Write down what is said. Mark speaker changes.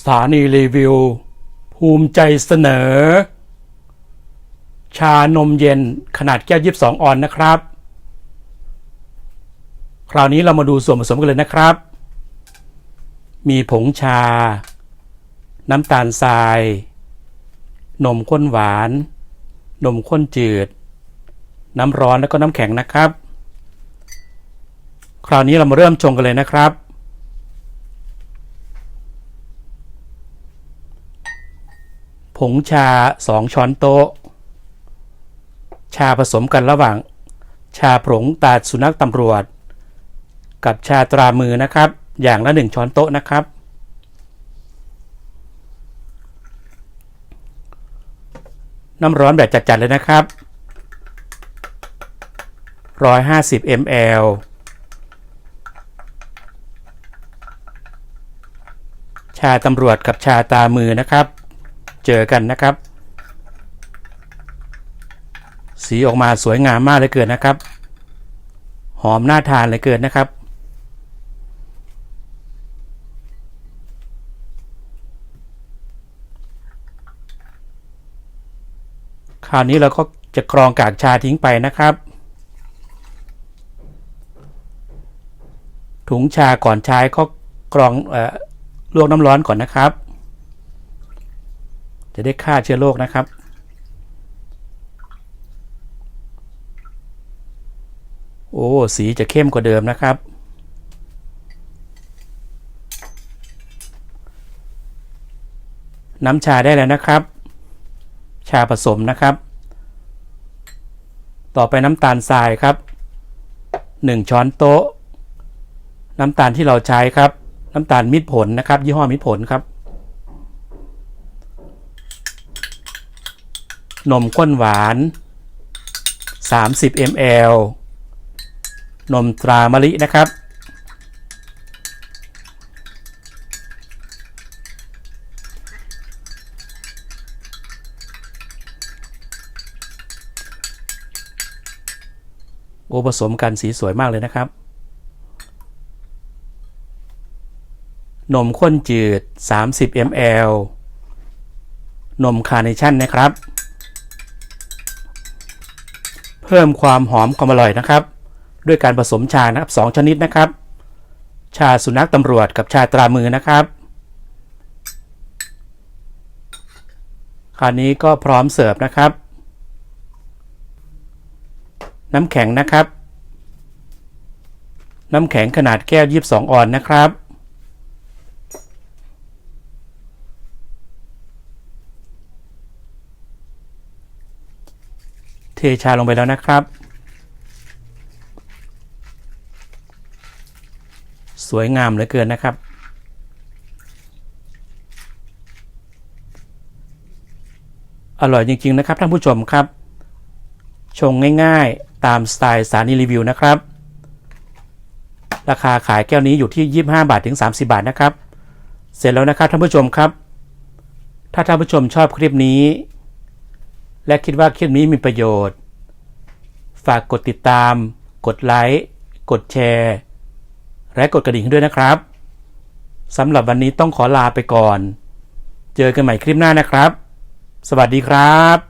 Speaker 1: สถานีรีวิว ภูมิใจเสนอ ชานมเย็นขนาดแก้ว22ออนนะครับ คราวนี้เรามาดูส่วนผสมกันเลยนะครับ มีผงชา น้ำตาลทราย นมข้นหวาน นมข้นจืด น้ำร้อนแล้วก็น้ำแข็งนะครับ คราวนี้เรามาเริ่มชงกันเลยนะครับ ผงชา 2 ช้อนโต๊ะ ชาผสมกันระหว่าง ชาผงตาสุนัขตำรวจ กับชาตรามือนะครับ อย่างละ 1 ช้อนโต๊ะนะครับ น้ำร้อนแบบจัดๆเลยนะครับ 150 ml ชาตำรวจกับชาตามือนะครับ เจอกันนะครับ สีออกมาสวยงามมากเลยเกินนะครับ หอมน่าทานเลยเกินนะครับ คราวนี้เราก็จะกรองกากชาทิ้งไปนะครับ ถุงชาก่อนใช้ก็กรองเอ่อลวกน้ำร้อนก่อนนะครับ จะได้ฆ่าเชื้อโรคนะครับ โอ้สีจะเข้มกว่าเดิมนะครับ น้ำชาได้แล้วนะครับ ชาผสมนะครับ ต่อไปน้ำตาลทรายครับ 1 ช้อนโต๊ะ น้ำตาลที่เราใช้ครับ น้ำตาลมิตรผลนะครับ ยี่ห้อมิตรผลครับ นมข้นหวาน 30 ml นมตรามะลินะครับ โอ้ผสมกันสีสวยมากเลยนะครับ นมข้นจืด 30 ml นมคาร์เนชั่นนะครับ เพิ่มความหอมความอร่อยนะครับ ด้วยการผสมชานะครับ2ชนิดนะครับ ชาสุนัขตำรวจกับชาตรามือนะครับ คราวนี้ก็พร้อมเสิร์ฟนะครับ น้ำแข็งนะครับ น้ำแข็งขนาดแก้ว 22 ออนนะครับ เทชาลงไปแล้วนะครับ สวยงามเหลือเกินนะครับ อร่อยจริง ๆ นะครับท่านผู้ชมครับ ชงง่ายๆตามสไตล์สานีรีวิวนะครับ ราคาขายแก้วนี้อยู่ที่ 25 บาทถึง 30 บาทนะครับ เสร็จแล้วนะครับท่านผู้ชมครับ ถ้าท่านผู้ชมชอบคลิปนี้ และคิดว่าคลิปนี้มีประโยชน์ ฝากกดติดตาม กดไลค์ กดแชร์ และกดกระดิ่งให้ด้วยนะครับสำหรับวันนี้ต้องขอลาไปก่อน เจอกันใหม่คลิปหน้านะครับ สวัสดีครับ